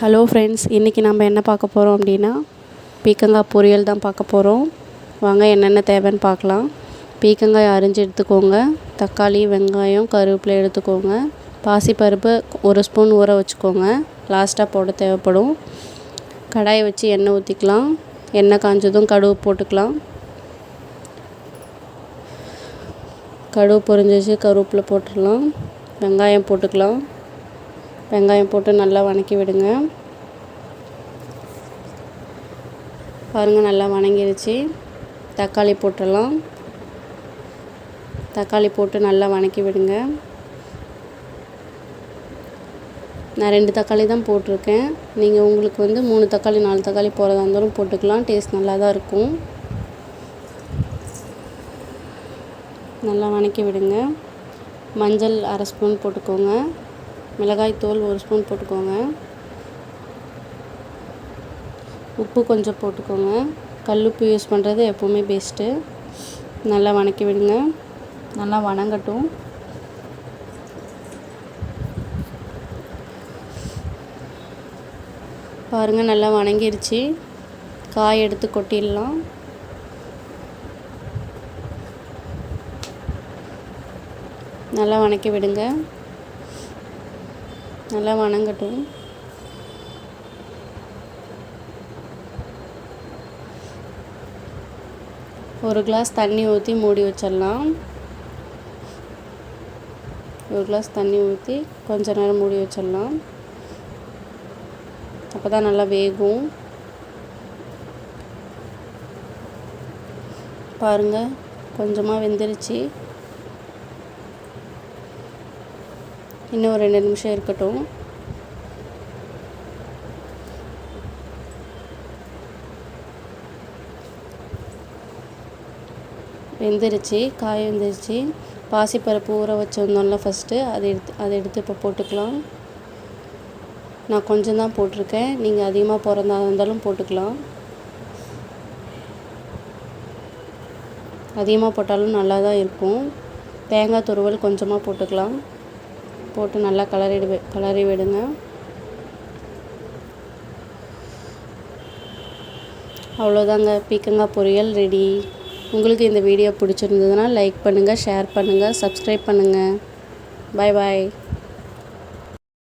Hello friends இன்றைக்கி நம்ம என்ன பார்க்க போகிறோம் அப்படின்னா பீக்கங்காய் பொரியல் தான் பார்க்க போகிறோம் வாங்க என்னென்ன தேவைன்னு பார்க்கலாம். பீக்கங்காய் அரிஞ்சு எடுத்துக்கோங்க. தக்காளி வெங்காயம் கருவேப்பிலை எடுத்துக்கோங்க. பாசிப்பருப்பு ஒரு ஸ்பூன் ஊற வச்சுக்கோங்க. லாஸ்ட்டாக போட தேவைப்படும். கடாயை வச்சு எண்ணெய் ஊற்றிக்கலாம் எண்ணெய் காஞ்சதும் கடுகு போட்டுக்கலாம். கடுகு பொரிஞ்சிச்சு கருவேப்பிலை போட்டுடலாம். வெங்காயம் போட்டுக்கலாம். வெங்காயம் போட்டு நல்லா வதக்கி விடுங்க. பாருங்கள் நல்லா வணங்கிருச்சு. தக்காளி போட்டுடலாம். தக்காளி போட்டு நல்லா வதக்கி விடுங்க. நான் ரெண்டு தக்காளி தான் போட்டிருக்கேன். நீங்கள் உங்களுக்கு வந்து மூணு தக்காளி நாலு தக்காளி போகிறதா இருந்தாலும் போட்டுக்கலாம். டேஸ்ட் நல்லா தான் இருக்கும். நல்லா வதக்கி விடுங்க. மஞ்சள் அரை ஸ்பூன் போட்டுக்கோங்க. மிளகாய் தூள் ஒரு ஸ்பூன் போட்டுக்கோங்க. உப்பு கொஞ்சம் போட்டுக்கோங்க. கல்லுப்பு யூஸ் பண்ணுறது எப்போவுமே பெஸ்ட்டு நல்லா வதக்கி விடுங்க. நல்லா வணங்கட்டும். பாருங்கள் நல்லா வணங்கிருச்சு. காய் எடுத்து கொட்டிடலாம். நல்லா வணக்கி விடுங்க. நல்லா வணங்கட்டும். ஒரு கிளாஸ் தண்ணி ஊற்றி மூடி வச்சிடலாம். ஒரு கிளாஸ் தண்ணி ஊற்றி கொஞ்ச நேரம் மூடி வச்சிடலாம். அப்போ தான் நல்லா வேகும். பாருங்கள் கொஞ்சமாக வெந்துருச்சு. இன்னும் ஒரு ரெண்டு நிமிஷம் இருக்கட்டும். வெந்துருச்சு காய் வெந்துருச்சு. பாசிப்பருப்பு ஊற வச்சுருந்தோம்ல ஃபஸ்ட்டு அதை எடுத்து அதை எடுத்து இப்போ போட்டுக்கலாம். நான் கொஞ்சம் தான் போட்டிருக்கேன். நீங்கள் அதிகமாக பிறந்தா இருந்தாலும் போட்டுக்கலாம். அதிகமாக போட்டாலும் நல்லா தான் இருக்கும். தேங்காய் துருவல் கொஞ்சமாக போட்டுக்கலாம். போட்டு நல்லா கலரிடு கலரி விடுங்க அவ்வளோதாங்க பீக்கங்காய் பொரியல் ரெடி. உங்களுக்கு இந்த வீடியோ பிடிச்சிருந்ததுன்னா லைக் பண்ணுங்கள் ஷேர் பண்ணுங்கள் சப்ஸ்கிரைப் பண்ணுங்கள் பாய் பாய்